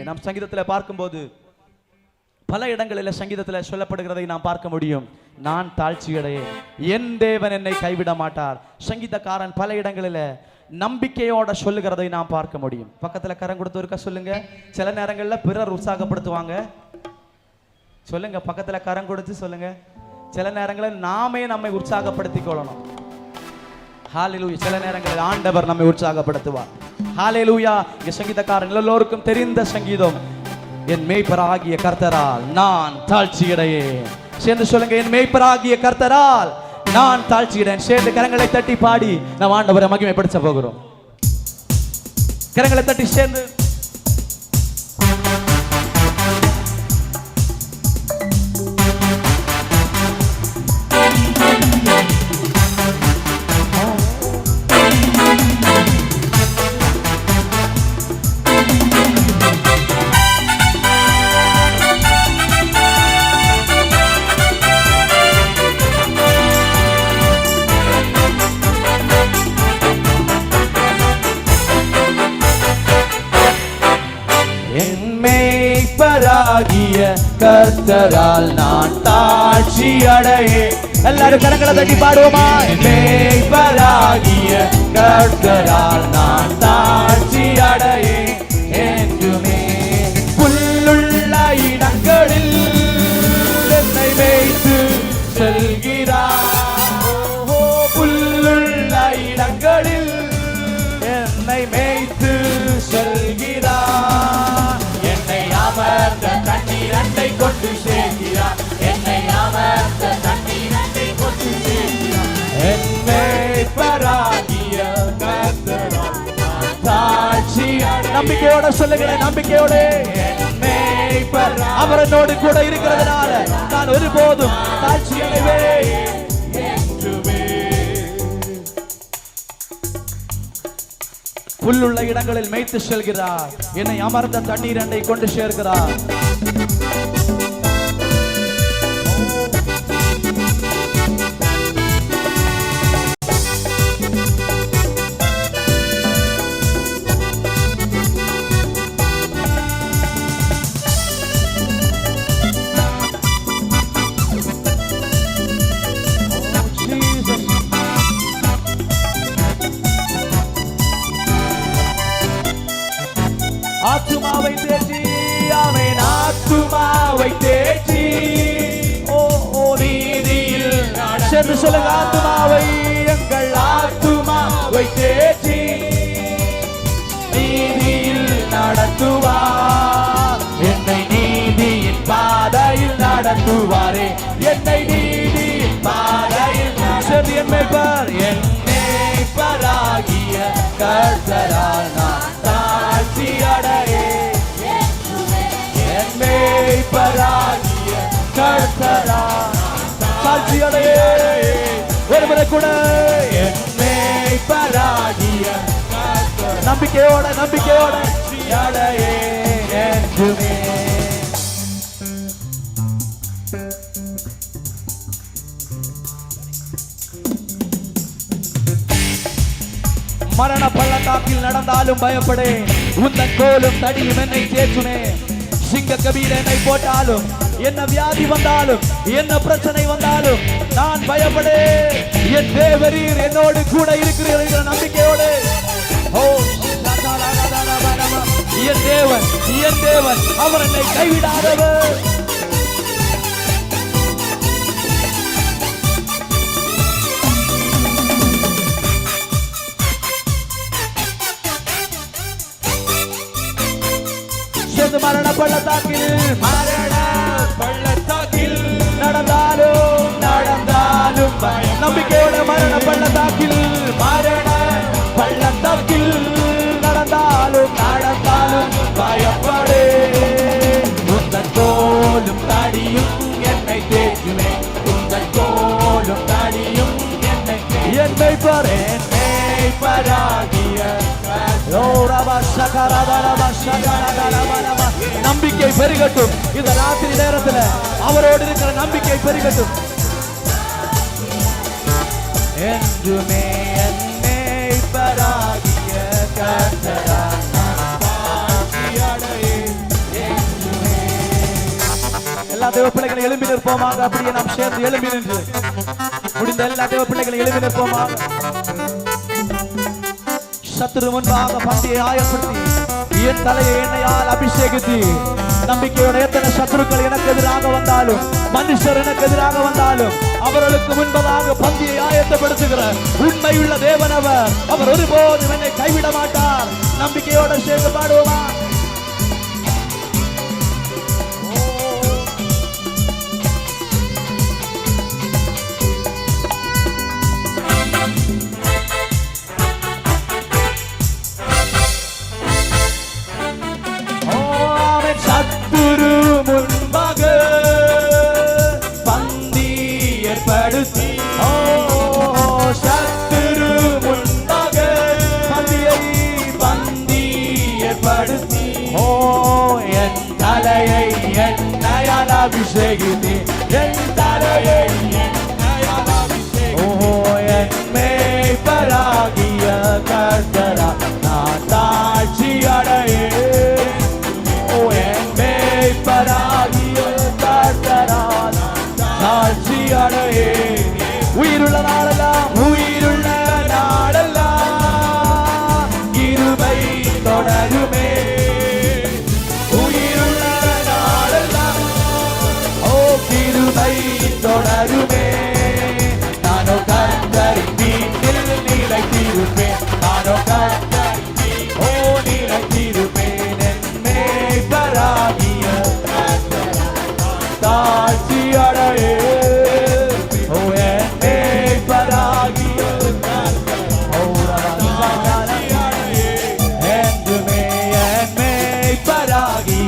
நாம் சங்கீதத்தில் பார்க்கும்போது பல இடங்களில் சங்கீதத்தில் சொல்லப்படுகிறதை நாம் பார்க்க முடியும். நான் தாழ்ச்சியடையே என் தேவன் என்னை கைவிட மாட்டார். சங்கீதக்காரன் பல இடங்களில் நம்பிக்கையோட சொல்லுகிறதை நாம் பார்க்க முடியும். பக்கத்துல கரம் கொடுத்து இருக்க சொல்லுங்க. சில நேரங்களில் பிறர் உற்சாகப்படுத்துவாங்க. சொல்லுங்க பக்கத்துல கரம் கொடுத்து சொல்லுங்க. சில நேரங்களில் நாமே நம்மை உற்சாகப்படுத்திக் கொள்ளணும். ஹalleluya சில நேரங்களில் ஆண்டவர் நம்மை உற்சாகப்படுத்துவார். ஹalleluya இங்க சங்கீதக்காரன் எல்லோருக்கும் தெரிந்த சங்கீதம். என் மேய்ப்பராகிய கர்த்தரால் நான் தாழ்ச்சியடையேன். சேர்ந்து சொல்லுங்க என் மேய்ப்பராகிய கர்த்தரால் நான் தாழ்ச்சியிடேன் சேர்ந்து கரங்களை தட்டி பாடி நாம் ஆண்டவரை மகிமைப்படுத்த போகிறோம். கரங்களை தட்டி சேர்ந்து ஆகிய கத்தரால் நான் தாட்சி அடையே. எல்லாரும் கரங்களை தட்டி பாடுவோமா? மேய்ப்பராகிய கர்த்தரால் நான் தாட்சி அடையே. என்றுமே புல்லுள்ள இடங்களில் என்னை வைத்து செல்கிறார். புல்லுள்ள இடங்களில் என்னை மேய்த்து நம்பிக்கையோட சொல்லுகிறேன் நம்பிக்கையோட. அவர் என்னோடு கூட இருக்கிறதுனால நான் ஒருபோதும் தாழ்ச்சி புல்லுள்ள இடங்களில் மேய்த்து செல்கிறார். என்னை அமர்ந்த தண்ணீர் அண்டை கொண்டு சேர்க்கிறார். ஆத்துமாவை தேற்றி அவன் ஆத்துமாவை தேற்றி. ஓ ஓ நீதியில் சென்று சொல்லுங்க ஆத்துமாவை. எங்கள் ஆத்துமாவை தேற்றி. நீதியில் நடத்துவார் என்னை நீதியின் பாதையில் நடத்துவாரே என்னை நீதியின் பாதையில் என்னை பார். என்னை பராகிய கர்த்தரால் தாழ்ச்சி அடையே கூட மேய்ப்பராகிய நம்பிக்கையோட நம்பிக்கையோட அடையே என்றுமே. மரண பள்ளத்தாக்கில் நடந்தாலும் பயப்படே. உந்தன் கோலும் தடியும் என்னை தேற்றுமே. சிங்க கபீர் என்னை போட்டாலும் என்ன வியாதி வந்தாலும் என்ன பிரச்சனை வந்தாலும் நான் பயப்படு. என் தேவரீர் என்னோடு கூட இருக்கிறீர்கள் என்கிற நம்பிக்கையோடு. ஓ என் தேவன் என் தேவன் அவர் என்னை கைவிடாதவர். பள்ளத்தாக்கில் மரண பள்ளத்தாக்கில் நடந்தாலும் நடந்தாலும் பயம். நம்பிக்கையோட மரண பள்ளத்தாக்கில் மரண பள்ளத்தாக்கில் நடந்தாலும் நடந்தாலும் பயப்படே. உங்கள் தோலும் தடியும் என்னை தேற்றுமே. உங்கள் தோலும் தடியும் என்னை தே- என்னை பார் என்னை பராகிய நம்பிக்கை பெருகட்டும். இந்த ராத்திரி நேரத்தில் அவரோடு இருக்கிற நம்பிக்கை பெருகட்டும். என்றுமே என்னை பராகிய கர்த்தரா எல்லா தேவ பிள்ளைகளை எழும்பி நிற்போமாக. அப்படியே நாம் சேர்ந்து எழும்பி நின்று. முடிந்த எல்லா தேவ பிள்ளைகளை எழும்பி நிற்போமாக. சத்துரு முன்பாக பண்டியை ஆயப்படுத்தி என் தலையை எண்ணெயால் அபிஷேகித்து நம்பிக்கையோட எத்தனை சத்துருக்கள் எனக்கு எதிராக வந்தாலும் மனுஷர் எனக்கு எதிராக வந்தாலும் அவர்களுக்கு முன்பதாக பந்தியை ஆயத்தப்படுத்துகிற உண்மையுள்ள தேவன் அவர் அவர் ஒருபோதும் என்னை கைவிட மாட்டார் நம்பிக்கையோட சேர்ந்து பாடுவோமா தலையை எண்ணெயால் அபிஷேகித்தே என் தலையை எண்ணெயால் அபிஷேகித்தே ஓ என் மேய்ப்பராகிய கர்த்தரா நான் தாட்சி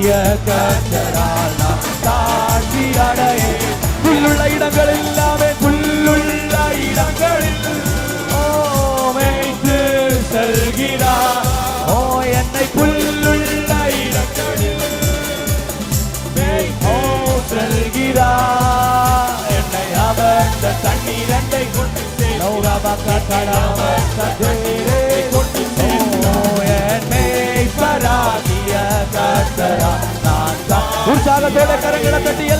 மேய்ப்பராகிய கர்த்தரால் நான் தாழ்ச்சி அடையே. புல்லுள்ள இடங்கள் எல்லாமே புல்லுள்ள இடங்களில் ஓமைத்து செல்கிறார். ஓ என்னை புல்லுள்ள இடங்களில் ஓ செல்கிறார். என்னை அவர் தண்ணீரண்டை கொண்டு உற்சாகத்தோட கரங்களை கட்டி எல்லாரும் சேர்ந்து ஆண்டவர் ஆராதிப்போமா